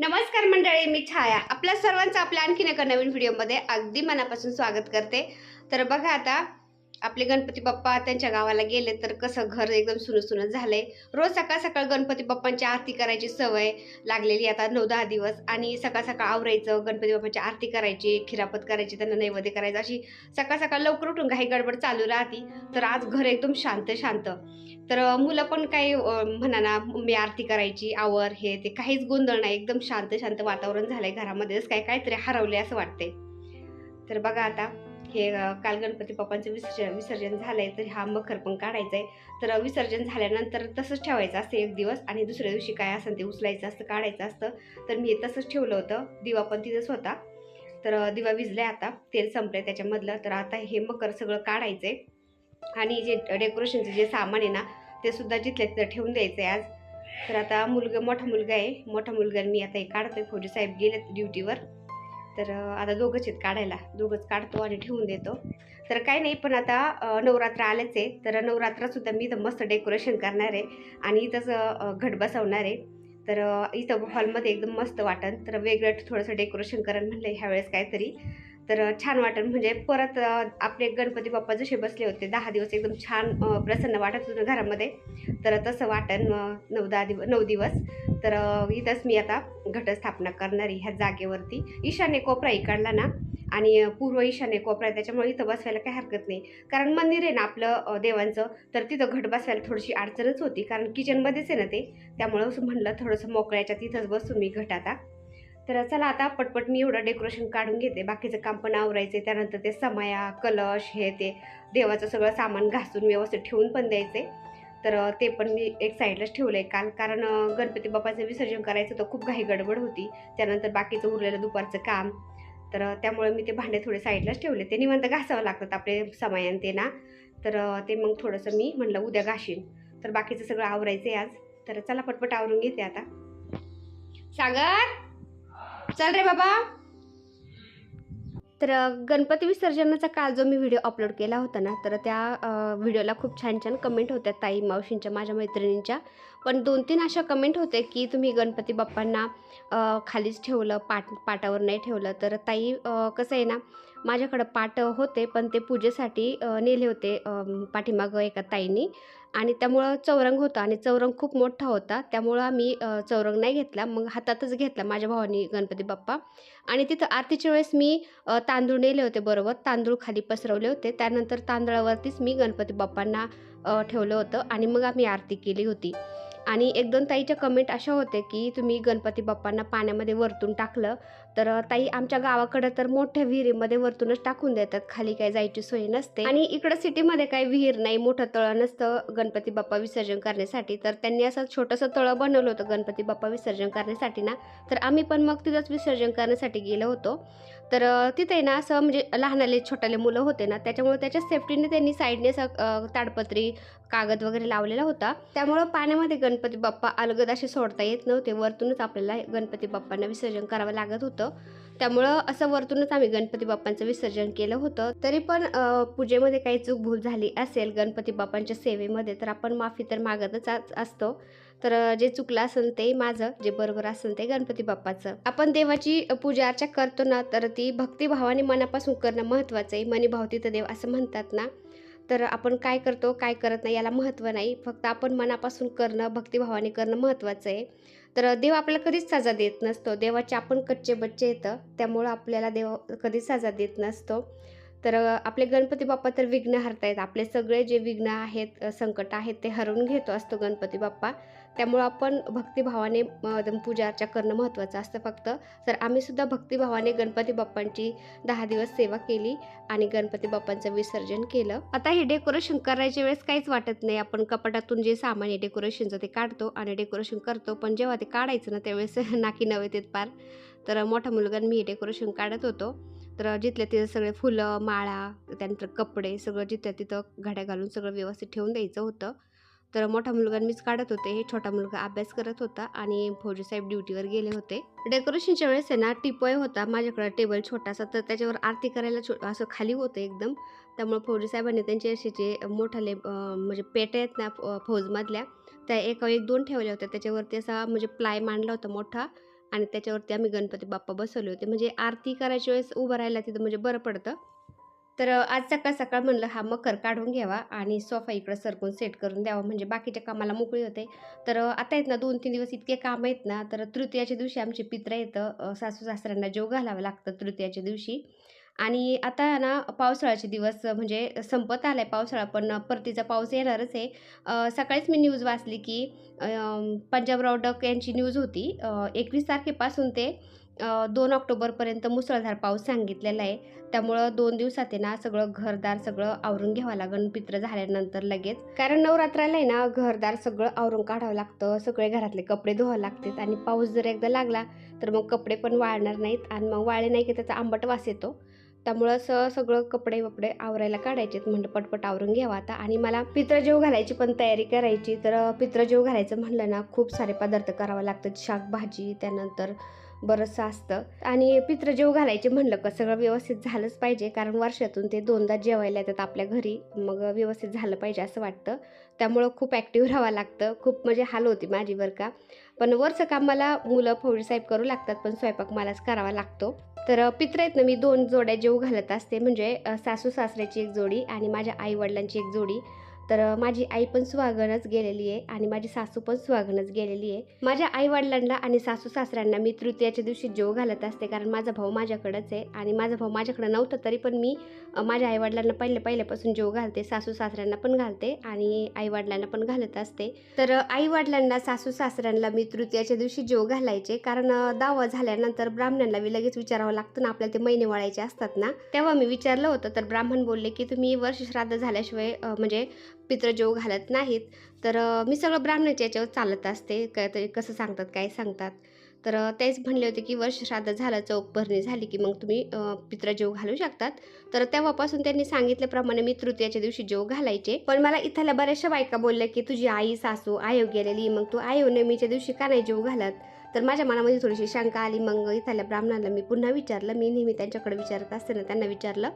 नमस्कार मंडळी मी छाया. आपल्या सर्वांचं आपल्या आणखीन एका नवीन व्हिडिओमध्ये अगदी मनापासून स्वागत करते. तर बघा आता आपले गणपती बाप्पा त्यांच्या गावाला गेले तर कसं घर एकदम सुनं सुनं झालंय. रोज सकाळ सकाळ गणपती बाप्पांची आरती करायची सवय लागलेली आता नऊ दहा दिवस. आणि सकाळ सकाळ आवरायचं गणपती बाप्पांची आरती करायची खिरापत करायची त्यांना नैवेद्य करायचं. अशी सकाळ सकाळ लवकर उठून काही गडबड चालू राहती. तर आज घर एकदम शांत शांत. तर मुलं पण काही म्हणा ना मी आरती करायची आवर हे ते काहीच गोंधळ नाही. एकदम शांत शांत वातावरण झालंय घरामध्येच. काय काहीतरी हरवले असं वाटते तर बघा आता हे काल गणपती बाप्पांचं विसर्जन विसर्जन झालंय तर हा मखर पण काढायचंय. तर विसर्जन झाल्यानंतर तसंच ठेवायचं असतं एक दिवस आणि दुसऱ्या दिवशी काय असेल ते उचलायचं असतं काढायचं असतं. तर मी हे तसंच ठेवलं होतं. दिवा पण तिथंच होता. तर दिवा विजलाय आता. तेल संपलंय त्याच्यामधलं. तर आता हे मकर सगळं काढायचंय. आणि जे डेकोरेशनचं जे सामान आहे ना ते सुद्धा जिथल्या तिथं ठेवून द्यायचं आहे आज. तर आता मुलगा मोठा मुलगा आहे. मोठा मुलगा मी आता हे काढतोय. फौजी साहेब गेलेत ड्युटीवर. तर आता दोघंच आहेत काढायला. दोघंच काढतो आणि ठेवून देतो. तर काही नाही पण आता नवरात्र आलेच आहे. तर नवरात्रासुद्धा मी इथं मस्त डेकोरेशन करणार आहे आणि इथंच घट बसवणार आहे. तर इथं हॉलमध्ये एकदम मस्त वाटन. तर वेगळं थोडंसं डेकोरेशन करण म्हणलं ह्यावेळेस काहीतरी. तर छान वाटन म्हणजे परत आपले गणपती बाप्पा जसे बसले होते दहा दिवस एकदम छान प्रसन्न वाटत होतं घरामध्ये. तर तसं वाटन नऊ दहा दिव नऊ दिवस. तर इथंच मी आता घटस्थापना करणारी ह्या जागेवरती. ईशान्य कोपरा इकडला ना आणि पूर्व ईशान्य कोपरा आहे त्याच्यामुळे इथं बसवायला काही हरकत नाही. कारण मंदिर आहे ना आपलं देवांचं तर तिथं घट बसवायला थोडीशी अडचणच होती. कारण किचनमध्येच आहे ना ते. त्यामुळं असं म्हणलं थोडंसं मोकळ्याच्या तिथंच बसून मी घट आता. तर चला आता पटपट मी एवढं डेकोरेशन काढून घेते. बाकीचं काम पण आवरायचे त्यानंतर ते समया कलश हे ते देवाचं सगळं सामान घासून व्यवस्थित ठेवून पण द्यायचे तर ते पण मी एक साईडलाच ठेवलं आहे काल. कारण गणपती बाप्पाचं विसर्जन करायचं तर खूप घाई गडबड होती. त्यानंतर बाकीचं उरलेलं दुपारचं काम. तर त्यामुळे मी ते भांडे थोडे साईडलाच ठेवले. ते निवंत घासावं लागतात आपले समायान ते ना. तर ते मग थोडंसं मी म्हणलं उद्या घाशीन. तर बाकीचं सगळं आवरायचं आहे आज. तर चला पटपट आवरून घेते आता. सागर! चल रे बाबा. तर गणपती विसर्जनाचा काल जो मी व्हिडिओ अपलोड केला होता ना तर त्या व्हिडिओला खूप छान छान कमेंट होत्या ताई मावशींच्या माझ्या मैत्रिणींच्या. पण दोन तीन अशा कमेंट होते की तुम्ही गणपती बाप्पांना खालीच ठेवलं पाट पाटावर नाही ठेवलं. तर ताई कसं आहे ना माझ्याकडं पाट होते पण ते पूजेसाठी नेले होते पाठीमागं एका ताईंनी. आणि त्यामुळं चौरंग होता आणि चौरंग खूप मोठा होता. त्यामुळं आम्ही चौरंग नाही घेतला. मग हातातच घेतला माझ्या भावानी गणपती बाप्पा. आणि तिथं आरतीच्या वेळेस मी तांदूळ नेले होते बरोबर. तांदूळ खाली पसरवले होते. त्यानंतर तांदळावरतीच मी गणपती बाप्पांना ठेवलं होतं आणि मग आम्ही आरती केली होती. आणि एक दोन ताईच्या कमेंट अशा होते की तुम्ही गणपती बाप्पांना पाण्यामध्ये वरतून टाकलं. तर ताई आमच्या गावाकडं तर मोठ्या विहिरीमध्ये वरतूनच टाकून देतात. खाली काय जायची सोय नसते. आणि इकडं सिटीमध्ये काही विहीर नाही मोठं तळं नसतं गणपती बाप्पा विसर्जन करण्यासाठी. तर त्यांनी असं छोटंसं तळं बनवलं होतं गणपती बाप्पा विसर्जन करण्यासाठी ना. तर आम्ही पण मग तिथंच विसर्जन करण्यासाठी गेलो होतो. तर तिथे ना असं म्हणजे लहानाले छोटाले मुलं होते ना त्याच्यामुळे त्याच्या सेफ्टीने त्यांनी साईडने असं ताडपत्री कागद वगैरे लावलेला होता. त्यामुळं पाण्यामध्ये गणपती बाप्पा अलगद असे सोडता येत नव्हते. वरतूनच आपल्याला गणपती बाप्पांना विसर्जन करावं लागत होतं. त्यामुळं असं वरतूनच आम्ही गणपती बाप्पांचं विसर्जन केलं होतं. तरी पण पूजेमध्ये काही चूक भूल झाली असेल गणपती बाप्पांच्या सेवेमध्ये तर आपण माफी तर मागतच असतो. तर जे चुकलं असेल ते माझं जे बरोबर असेल ते गणपती बाप्पाचं. आपण देवाची पूजा अर्चा करतो ना तर ती भक्तिभावाने मनापासून करणं महत्त्वाचं आहे. मनी भाव तिथं देव असं म्हणतात ना. तर आपण काय करतो काय करत नाही याला महत्त्व नाही. फक्त आपण मनापासून करणं भक्तिभावाने करणं महत्त्वाचं आहे. तर देव आपल्याला कधीच साजा देत नसतो. देवाचे आपण कच्चे बच्चे येतं त्यामुळं आपल्याला देव कधीच साजा देत नसतो. तर आपले गणपती बाप्पा तर विघ्न हरतायत आपले सगळे जे विघ्न आहेत संकट आहेत ते हरवून घेतो असतो गणपती बाप्पा. त्यामुळं आपण भक्तिभावाने पूजा अर्चा करणं महत्त्वाचं असतं फक्त. तर आम्हीसुद्धा भक्तिभावाने गणपती बाप्पांची दहा दिवस सेवा केली आणि गणपती बाप्पांचं विसर्जन केलं. आता हे डेकोरेशन करायच्या वेळेस काहीच वाटत नाही. आपण कपाटातून जे सामान आहे डेकोरेशनचं ते काढतो आणि डेकोरेशन करतो. पण जेव्हा ते काढायचं ना त्यावेळेस नाकी नव्हे ते पार. तर मोठा मुलगा मी हे डेकोरेशन काढत होतो. तर जिथल्या तिथं सगळे फुलं माळा त्यानंतर कपडे सगळं जिथल्या तिथं घड्या घालून सगळं व्यवस्थित ठेवून द्यायचं होतं. तर मोठा मुलगा मीच काढत होते. हे छोटा मुलगा अभ्यास करत होता आणि फौजी साहेब ड्युटीवर गेले होते. डेकोरेशनच्या वेळेस आहे ना टिपॉय होता. माझ्याकडे टेबल छोटासा तर त्याच्यावर आरती करायला छो असं खाली होतं एकदम. त्यामुळे फौजी साहेबांनी त्यांचे असे जे मोठाले म्हणजे पेट्या आहेत ना फौजमधल्या त्या एका एक दोन ठेवल्या होत्या. त्याच्यावरती असा म्हणजे प्लाय मांडला होता मोठा आणि त्याच्यावरती आम्ही गणपती बाप्पा बसवले होते. म्हणजे आरती करायच्या वेळेस उभं राहायला तिथं म्हणजे बरं पडतं. तर आज सकाळ सकाळ म्हणलं हा मकर काढून घ्यावा आणि सोफा इकडं सरकून सेट करून द्यावा. म्हणजे बाकीच्या कामाला मोकळी होते. तर आता आहेत ना दोन तीन दिवस इतके काम आहेत ना तर तृतीयाच्या दिवशी आमचे पित्र येतं. सासू सासऱ्यांना जेव घालावं लागतं तृतीयाच्या दिवशी. आणि आता ना पावसाळ्याचे दिवस म्हणजे संपत आला आहे पावसाळा पण परतीचा पाऊस येणारच आहे. सकाळीच मी न्यूज वाचली की पंजाबराव डक यांची न्यूज होती एकवीस तारखेपासून ते दोन ऑक्टोबरपर्यंत मुसळधार पाऊस सांगितलेला आहे. त्यामुळं दोन दिवसात आहे ना सगळं घरदार सगळं आवरून घ्यावं लागेल पित्र झाल्यानंतर लगेच. कारण नवरात्राला आहे ना घरदार सगळं आवरून काढावं लागतं सगळे घरातले कपडे धुवावं लागतात आणि पाऊस जर एकदा लागला तर मग कपडे पण वाळणार नाहीत आणि मग वाळे नाही की त्याचा आंबट वास येतो. त्यामुळं असं सगळं कपडे वपडे आवरायला काढायचे म्हणलं पटपट आवरून घ्यावं आता. आणि मला पित्रजेव घालायची पण तयारी करायची तर पित्रजेव घालायचं म्हणलं ना खूप सारे पदार्थ करावं लागतात. शाकभाजी त्यानंतर बरंचसं असतं. आणि पित्रजेव घालायचे म्हणलं का सगळं व्यवस्थित झालंच पाहिजे. कारण वर्षातून ते दोनदा जेवायला येतात आपल्या घरी. मग व्यवस्थित झालं पाहिजे असं वाटतं. त्यामुळं खूप ॲक्टिव्ह राहावं लागतं. खूप म्हणजे हाल होती माझी बरं का. पण वरचं काम मला मुलं फौजी साहेब करू लागतात पण स्वयंपाक मलाच करावा लागतो. तर पित्र आहेत ना मी दोन जोड्या जेव घालत असते. म्हणजे सासू सासऱ्याची एक जोडी आणि माझ्या आई वडिलांची एक जोडी. तर माझी आई पण सुहागणच गेलेली आहे आणि माझी सासू पण सुहागणच गेलेली आहे. माझ्या आई वडिलांना आणि सासू सासऱ्यांना मी तृतीयाच्या दिवशी जेव घालत असते कारण माझा भाऊ माझ्याकडंच आहे आणि माझा भाऊ माझ्याकडं नव्हता तरी पण मी माझ्या आई वडिलांना पहिले पहिल्यापासून जेव घालते सासू सासऱ्यांना पण घालते आणि आई वडिलांना पण घालत असते. तर आई वडिलांना सासू सासऱ्यांना मी तृतीयाच्या दिवशी जेव घालायचे कारण दावा झाल्यानंतर ब्राह्मणांना मी लगेच विचारावं लागतं ना आपल्याला ते महिने वळायचे असतात ना. तेव्हा मी विचारलं होतं तर ब्राह्मण बोलले की तुम्ही वर्ष श्राद्ध झाल्याशिवाय म्हणजे म्हणजे पित्रजेव घालत नाहीत. तर मी सगळं ब्राह्मणाच्या याच्यावर चालत असते. क ते कसं सांगतात काय सांगतात. तर तेच म्हणले होते की वर्ष श्राद्ध झालं चौक भरणी झाली की मग तुम्ही अ, पित्रजेव घालू शकतात. तर तेव्हापासून त्यांनी सांगितल्याप्रमाणे मी तृतीयाच्या दिवशी जेव घालायचे. पण मला इथल्या बऱ्याचशा बायका बोलल्या की तुझी आई सासू आयो गेलेली मग तू आयो नेहमीच्या दिवशी का नाही जेव घालत? तर माझ्या मनामध्ये थोडीशी शंका आली. मग इथल्या ब्राह्मणाला मी पुन्हा विचारलं. मी नेहमी त्यांच्याकडे विचारत असते ना त्यांना विचारलं.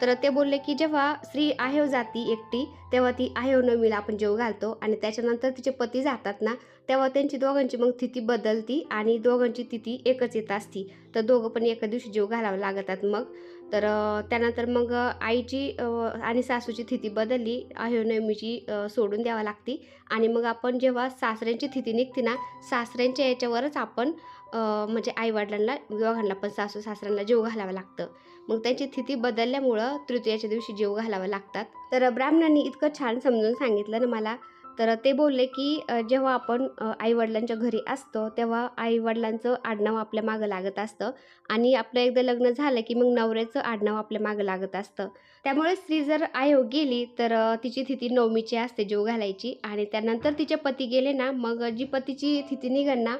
तर ते बोलले की जेव्हा स्त्री आहेव जाती एकटी तेव्हा ती आहेव नवमीला आपण जेव घालतो. आणि त्याच्यानंतर तिचे पती जातात ना तेव्हा त्यांची दोघांची मग तिथी बदलती आणि दोघांची तिथी एकच येत असती. तर दोघं पण एका दिवशी जेव घालावं लागतात मग. तर त्यानंतर मग आईची आणि सासूची तिथी बदलली. आयोनमीची सोडून द्यावा लागती. आणि मग आपण जेव्हा सासऱ्यांची तिथी निघते ना सासऱ्यांच्या याच्यावरच आपण म्हणजे आईवडिलांना दोघांना पण सासू सासऱ्यांना जेव घालावं लागतं. मग त्यांची तिथी बदलल्यामुळं तृतीयाच्या दिवशी जेव घालावं लागतात. तर ब्राह्मणांनी इतकं छान समजून सांगितलं ना मला. तर ते बोलले की जेव्हा आपण आईवडिलांच्या घरी असतो तेव्हा आईवडिलांचं आडनाव आपल्या मागं लागत असतं. आणि आपलं एकदा लग्न झालं की मग नवऱ्याचं आडनाव आपल्या मागं लागत असतं. त्यामुळे स्त्री जर आयोग गेली तर तिची तिथी नवमीची असते जीव घालायची. आणि त्यानंतर तिचे पती गेले ना मग जी पतीची तिथी निघन ना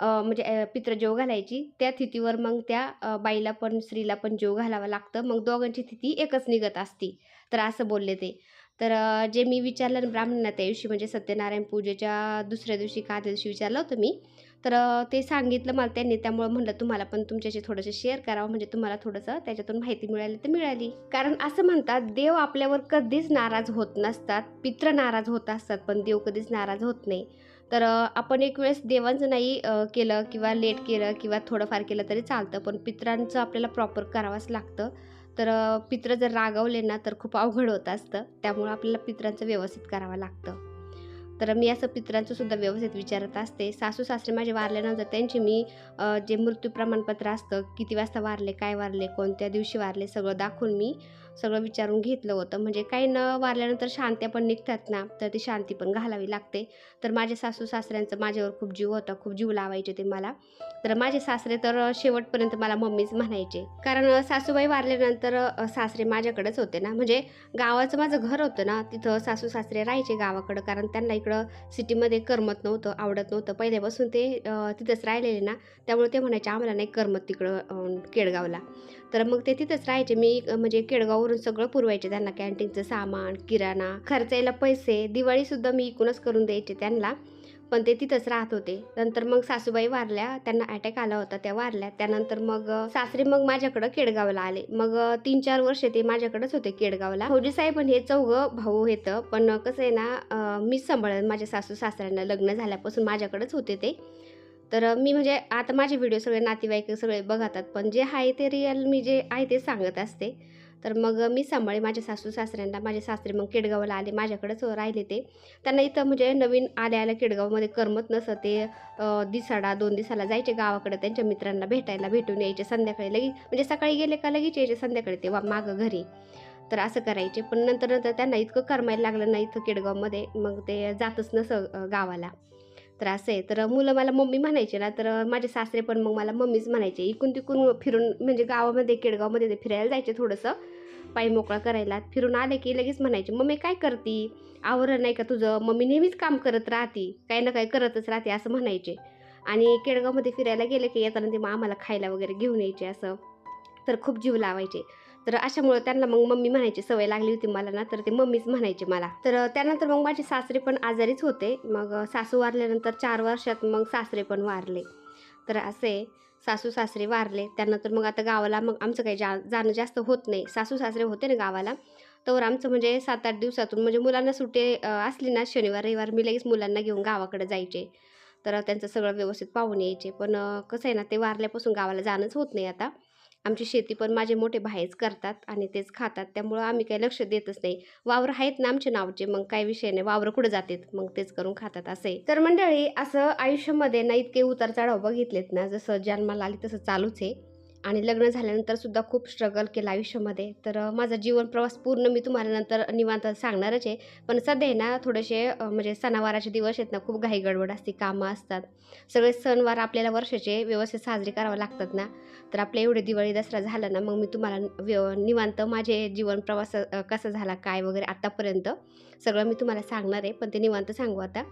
म्हणजे पित्र जेव घालायची त्या तिथीवर मग त्या बाईला पण स्त्रीला पण जेव घालावा लागतं. मग दोघांची तिथी एकच निघत असती. तर असं बोलले ते. तर जे मी विचारलं ना ब्राह्मणांना त्या दिवशी म्हणजे सत्यनारायण पूजेच्या दुसऱ्या दिवशी का त्या दिवशी विचारलं होतं मी तर ते सांगितलं मला त्यांनी. त्यामुळं म्हणलं तुम्हाला पण तुमच्याशी थोडंसं शेअर करावं म्हणजे तुम्हाला थोडंसं त्याच्यातून माहिती मिळाली तर मिळाली. कारण असं म्हणतात देव आपल्यावर कधीच नाराज होत नसतात. पित्र नाराज होत असतात पण देव कधीच नाराज होत नाही. तर आपण एक वेळेस देवांचं नाही केलं किंवा लेट केलं किंवा थोडंफार केलं तरी चालतं पण पित्रांचं आपल्याला प्रॉपर करावंच लागतं. तर पित्र जर रागवले ना तर खूप अवघड होत असतं. त्यामुळं आपल्याला पित्रांचं व्यवस्थित करावं लागतं. तर मी असं पित्रांचं सुद्धा व्यवस्थित विचारत असते. सासू सासरे माझे वारल्यानंतर त्यांची मी जे मृत्यू प्रमाणपत्र असतं किती वाजता वारले काय वारले कोणत्या दिवशी वारले सगळं दाखवून मी सगळं विचारून घेतलं होतं. म्हणजे काही न वारल्यानंतर शांत्या पण निघतात ना तर ती शांती पण घालावी लागते. तर माझ्या सासू सासऱ्यांचं माझ्यावर खूप जीव होता खूप जीव लावायचे ते मला. तर माझे सासरे तर शेवटपर्यंत मला मम्मीच म्हणायचे. कारण सासूबाई वारल्यानंतर सासरे माझ्याकडेच होते ना. म्हणजे गावाचं माझं घर होतं ना तिथं सासू सासरे राहायचे गावाकडं. कारण त्यांना इकडं सिटीमध्ये करमत नव्हतं आवडत नव्हतं. पहिल्यापासून ते तिथंच राहिलेले ना. त्यामुळे ते म्हणायचे आम्हाला नाही करमत तिकडं केडगावला. तर मग ते तिथंच राहायचे. मी म्हणजे केडगाववरून सगळं पुरवायचे त्यांना कॅन्टीनचं सामान किराणा खर्चायला पैसे. दिवाळीसुद्धा मी इकूनच करून द्यायचे त्यांना पण ते तिथंच राहत होते. नंतर मग सासूबाई वारल्या त्यांना अटॅक आला होता त्या वारल्या. त्यानंतर मग सासरे मग माझ्याकडं केडगावला आले. मग तीन चार वर्ष ते माझ्याकडेच होते केडगावला. फौजी साहेब पण हे चौघं भाऊ येतं पण कसं आहे ना मी मीच सांभाळत माझ्या सासू सासऱ्यांना लग्न झाल्यापासून माझ्याकडेच होते ते. तर मी म्हणजे आता माझे व्हिडिओ सगळे नातेवाईक सगळे बघतात पण जे आहे ते रिअल मी जे आहे ते सांगत असते. तर मग मी सांभाळे माझ्या सासू सासऱ्यांना माझे सासरे मग केडगावला आले माझ्याकडेच राहिले ते. त्यांना इथं म्हणजे नवीन आल्या आल्या केडगावमध्ये करमत नसतं ते दिसाडा दोन दिसाला जायचे गावाकडे त्यांच्या मित्रांना भेटायला भेटून यायचे संध्याकाळी. लगेच म्हणजे सकाळी गेले का लगेच यायचे संध्याकाळी ते वा मागं घरी. तर असं करायचे पण नंतर नंतर त्यांना इतकं करमायला लागलं ना इथं केडगावमध्ये मग ते जातच नसं गावाला. तर असं आहे. तर मुलं मला मम्मी म्हणायचे ना तर माझे सासरे पण मग मला मम्मीच म्हणायचे इकून तिकून फिरून म्हणजे गावामध्ये केडगावमध्ये ते फिरायला जायचे थोडंसं पाय मोकळा करायला. फिरून आले की लगेच म्हणायचे मम्मी काय करती? आवरण नाही का तुझं? मम्मी नेहमीच काम करत राहती काही ना काही करतच राहते असं म्हणायचे. आणि केडगावमध्ये फिरायला गेले की येताना ते मग आम्हाला खायला वगैरे घेऊन यायचे असं. तर खूप जीव लावायचे. तर अशामुळं त्यांना मग मम्मी म्हणायची सवय लागली होती मला ना तर ते मम्मीच म्हणायचे मला. तर त्यानंतर मग माझे सासरे पण आजारीच होते. मग सासू वारल्यानंतर चार वर्षात मग सासरे पण वारले. तर असे सासू सासरे वारले. त्यानंतर मग आता गावाला मग आमचं काही जा जाणं जास्त होत नाही. सासू सासरे होते ना गावाला. तर आमचं म्हणजे सात आठ दिवसातून म्हणजे मुलांना सुट्टी असली ना शनिवार रविवार मी लगेच मुलांना घेऊन गावाकडे जायचे. तर त्यांचं सगळं व्यवस्थित पाहून यायचे. पण कसं आहे ना ते वारल्यापासून गावाला जाणंच होत नाही आता. आमची शेती पण माझे मोठे भाईच करतात आणि तेच खातात त्यामुळं आम्ही काही लक्ष देतच नाही. वावर आहेत ना आमचे नावचे मग काही विषय नाही. वावर कुठं जातात? मग तेच करून खातात असं. आहे तर मंडळी असं आयुष्यामध्ये ना इतके उतार चढाव बघितलेत ना जसं जन्माला आली तसं चालूच आहे. आणि लग्न झाल्यानंतर सुद्धा खूप स्ट्रगल केलं आयुष्यामध्ये. तर माझा जीवन प्रवास पूर्ण मी तुम्हाला नंतर निवांत सांगणारच आहे. पण सध्या आहे ना थोडेसे म्हणजे सणावाराचे दिवस आहेत ना खूप घाई गडबड असते कामं असतात. सगळे सणवार आपल्याला वर्षाचे व्यवस्थित साजरे करावे लागतात ना. तर आपल्या एवढे दिवाळी दसरा झाला ना मग मी तुम्हाला व्यव निवांत माझे जीवन प्रवास कसा झाला काय वगैरे आत्तापर्यंत सगळं मी तुम्हाला सांगणार आहे. पण ते निवांत सांगू आता.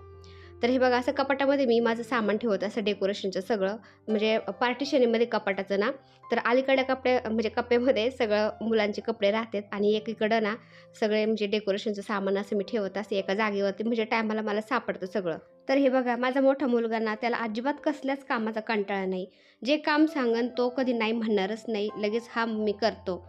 तर हे बघा असं कपाटामध्ये मी माझं सामान ठेवत असं डेकोरेशनचं सगळं. म्हणजे पार्टिशनीमध्ये कपाटाचं ना तर अलीकडे कपडे म्हणजे कप्प्यामध्ये सगळं मुलांचे कपडे राहतात आणि एकीकडं ना सगळे म्हणजे डेकोरेशनचं सामान असं मी ठेवत असते एका जागेवरती. म्हणजे टायमाला मला सापडतं सगळं. तर हे बघा माझा मोठा मुलगा ना त्याला अजिबात कसल्याच कामाचा कंटाळा नाही. जे काम सांगन तो कधी नाही म्हणणारच नाही. लगेच हा मी करतो.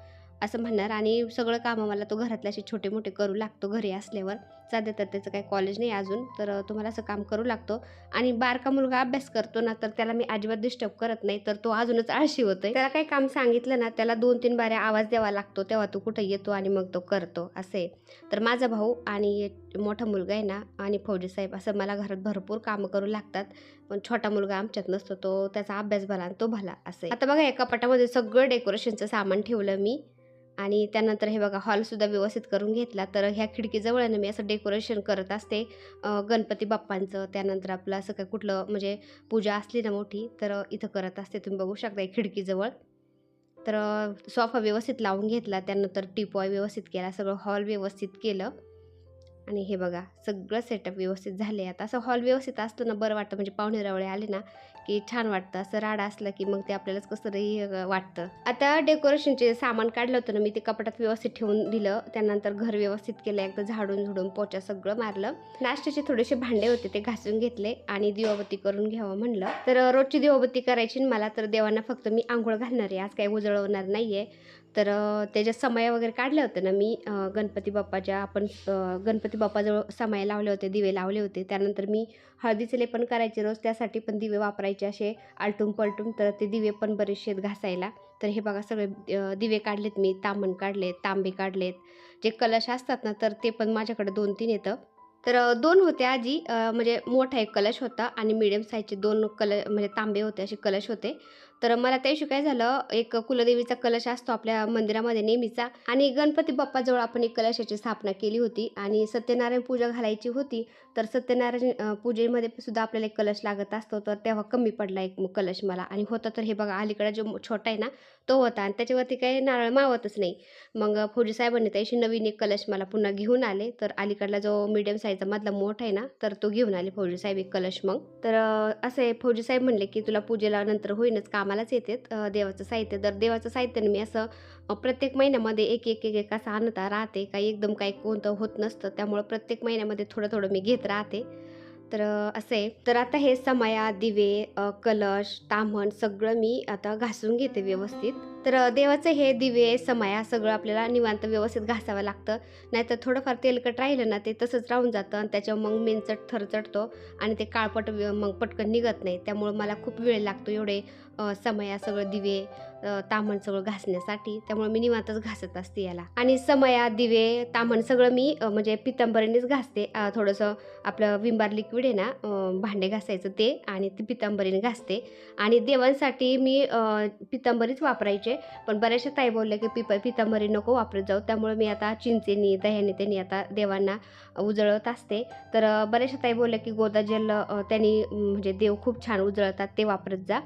असं म्हणणार. आणि सगळं कामं मला तो घरातले असे छोटे मोठे करू लागतो घरी असल्यावर. सध्या तर त्याचं काही कॉलेज नाही अजून तर तुम्हाला असं काम करू लागतो. आणि बारका मुलगा अभ्यास करतो ना तर त्याला मी अजिबात डिस्टर्ब करत नाही तर तो अजूनच आळशी होतोय. त्याला काही काम सांगितलं ना त्याला दोन तीन बाऱ्या आवाज द्यावा लागतो तेव्हा तो कुठं येतो आणि मग तो करतो असे तर माझा भाऊ आणि मोठा मुलगा आहे ना आणि फौजी साहेब असं मला घरात भरपूर कामं करू लागतात. पण छोटा मुलगा आमच्यात नसतो तो त्याचा अभ्यास भला आणि तो भला असे आता बघा एका कपाटामध्ये सगळं डेकोरेशनचं सामान ठेवलं मी. आणि त्यानंतर हे बघा हॉलसुद्धा व्यवस्थित करून घेतला. तर ह्या खिडकीजवळ ना मी असं डेकोरेशन करत असते. गणपती बाप्पांचं त्यानंतर आपलं असं काय कुठलं म्हणजे पूजा असली ना मोठी तर इथं करत असते. तुम्ही बघू शकता खिडकीजवळ. तर सोफा व्यवस्थित लावून घेतला. त्यानंतर टिपॉय व्यवस्थित केला. सगळं हॉल व्यवस्थित केलं. आणि हे बघा सगळं सेटअप व्यवस्थित झाले आता असं हॉल व्यवस्थित असतो ना बरं वाटतं. म्हणजे पाहुणे रवळे आले ना की छान वाटतं असं राडा असलं की मग ते आपल्यालाच कसं तरी वाटतं. आता डेकोरेशनचे सामान काढलं होतं ना मी ते कपाटात व्यवस्थित ठेवून दिलं. त्यानंतर घर व्यवस्थित केलं एकदा झाडून झुडून पोचा सगळं मारलं. नाश्त्याचे थोडेसे भांडे होते ते घासून घेतले आणि दिवाबत्ती करून घ्यावं म्हणलं. तर रोजची दिवाबत्ती करायची मला तर देवांना फक्त मी आंघोळ घालणार आहे आज काही उजळवणार नाही आहे तर त्याच्या समया वगैरे काढले होते ना मी गणपती बाप्पाच्या आपण गणपती बाप्पाजवळ समया लावले होते दिवे लावले होते. त्यानंतर मी हळदीचे लेपन करायचे रोज त्यासाठी पण दिवे वापरायचे असे आलटून पलटून. तर ते दिवे पण बरेचसे आहेत घासायला. तर हे बघा सगळे दिवे काढलेत मी तांबण काढलेत तांबे काढलेत. जे कलश असतात ना तर ते पण माझ्याकडे दोन तीन येतं. तर दोन होते आजी म्हणजे मोठा एक कलश होता आणि मिडियम साईजचे दोन कल म्हणजे तांबे होते असे कलश होते. तर मला त्या दिवशी काय झालं एक कुलदेवीचा कलश असतो आपल्या मंदिरामध्ये नेहमीचा आणि गणपती बाप्पाजवळ आपण एक कलशाची स्थापना केली होती आणि सत्यनारायण पूजा घालायची होती. तर सत्यनारायण पूजेमध्ये सुद्धा आपल्याला एक कलश लागत असतो. तर तेव्हा कमी पडला एक कलश मला आणि होता तर हे बघा अलीकडे जो छोटा आहे ना तो होता आणि त्याच्यावरती काही नारळ मावतच नाही. मग फौजी साहेबांनी त्याशी नवीन एक कलश मला पुन्हा घेऊन आले. तर अलीकडला जो मीडियम साईजचा मधला मोठा आहे ना तर तो घेऊन आले फौजी साहेब एक कलश मग. तर असे फौजी साहेब म्हणले की तुला पूजेला नंतर होईनच कामालाच येते देवाचं साहित्य. तर देवाचं साहित्य मी असं प्रत्येक महिन्यामध्ये एक एक एक एक असं आणता राहते. काही एकदम काही कोणतं होत नसतं त्यामुळं प्रत्येक महिन्यामध्ये थोडं थोडं मी घेत राहते. तर असं आहे. तर आता हे समया दिवे कलश ताम्हण सगळं मी आता घासून घेते व्यवस्थित. तर देवाचं हे दिवे समया सगळं आपल्याला निवांत व्यवस्थित घासावं लागतं. नाहीतर थोडंफार तेलकट राहिलं ना ते तसंच राहून जातं आणि त्याच्यावर मग मेनचट थर चढतो आणि ते काळपट मग पटकन निघत नाही. त्यामुळं मला खूप वेळ लागतो एवढे समया सगळं दिवे तामण सगळं घासण्यासाठी. त्यामुळे मी निवांतच घासत असते याला. आणि समया दिवे तामण सगळं मी म्हणजे पितांबरीनेच घासते. थोडंसं आपलं विंबार लिक्विड आहे ना भांडे घासायचं ते आणि ती पितांबरीने घासते. आणि देवांसाठी मी अ, पितांबरीच वापरायचे. पण बऱ्याचशा ताई बोलल्या की पिप पितांबरी नको वापरत जाऊ. त्यामुळे मी आता चिंचेनी दह्याने त्यांनी आता देवांना उजळत असते. तर बऱ्याचशा ताई बोलल्या की गोदा जल त्यांनी म्हणजे देव खूप छान उजळतात ते वापरत जा.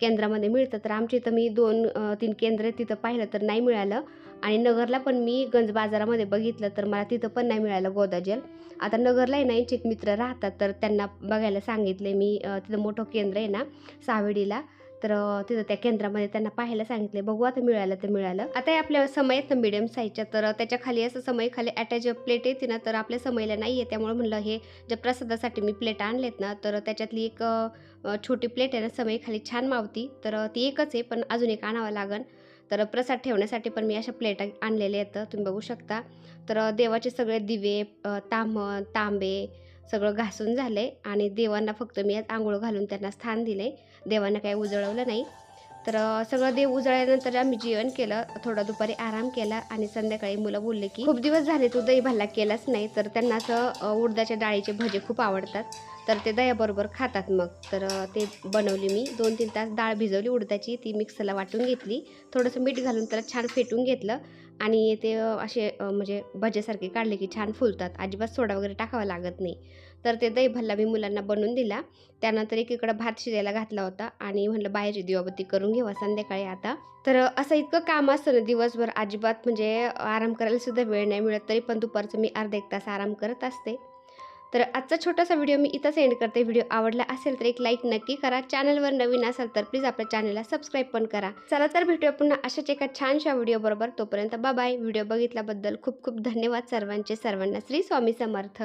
केंद्रामध्ये मिळतं. तर आमच्या इथं मी दोन तीन केंद्र तिथं पाहिलं तर नाही मिळालं. आणि नगरला पण मी गंज बाजारामध्ये बघितलं तर मला तिथं पण नाही मिळालं गोदाजल आता नगरला आहे ना एक मित्र राहतात. तर त्यांना बघायला सांगितले मी तिथं मोठं केंद्र आहे ना सावेडीला. तर तिथं त्या केंद्रामध्ये त्यांना पाहायला सांगितले बघू आता मिळालं तर मिळालं. आता आपल्या समय आहेत ना मिडियम साईजच्या तर त्याच्याखाली असं समय खाली अटॅच प्लेट येते ना तर आपल्या समयला नाही आहे त्यामुळे म्हणलं हे ज्या प्रसादासाठी मी प्लेट आणलेत ना तर त्याच्यातली एक छोटी प्लेट आहे ना समय खाली छान मावती. तर ती एकच आहे पण अजून एक आणावं लागेल तर प्रसाद ठेवण्यासाठी पण मी अशा प्लेटा आणलेल्या आहेत तुम्ही बघू शकता. तर देवाचे सगळे दिवे ताम तांबे सगळं घासून झाले आणि देवांना फक्त मी आज आंघोळ घालून त्यांना स्थान दिले देवानं काही उजळवलं नाही. तर सगळं देव उजळल्यानंतर आम्ही जेवण केलं. थोडा दुपारी आराम केला आणि संध्याकाळी मुलं बोलले की खूप दिवस झाले तू दही भल्ला केलाच नाही तर त्यांना असं उडदाच्या डाळीचे भजे खूप आवडतात. तर ते दह्याबरोबर खातात मग. तर ते बनवली मी. दोन तीन तास डाळ भिजवली उडदाची. ती मिक्सरला वाटून घेतली. थोडंसं मीठ घालून त्याला छान फेटून घेतलं. आणि ते असे म्हणजे भजेसारखे काढले की छान फुलतात. अजिबात सोडा वगैरे टाकावा लागत नाही. तर ते दही भल्ला मी मुलांना बनवून दिला. त्यानंतर एकीकडं भात शिजायला घातला होता आणि म्हणलं बाहेरची दिवाबत्ती करून घेऊ संध्याकाळी आता. तर असं इतकं काम असतं ना दिवसभर अजिबात म्हणजे आराम करायला सुद्धा वेळ नाही मिळत. तरी पण दुपारचं मी अर्धा एक तास आराम करत असते. तर आजचा छोटासा व्हिडिओ मी इथंच एंड करते. व्हिडिओ आवडला असेल तर एक लाईक नक्की करा. चॅनलवर नवीन असाल तर प्लीज आपल्या चॅनलला सबस्क्राईब पण करा. चला तर भेटूया पुन्हा अशाच एका छानशा व्हिडिओ बरोबर. तोपर्यंत बाबाय व्हिडिओ बघितल्याबद्दल खूप खूप धन्यवाद सर्वांचे. सर्वांना श्री स्वामी समर्थ.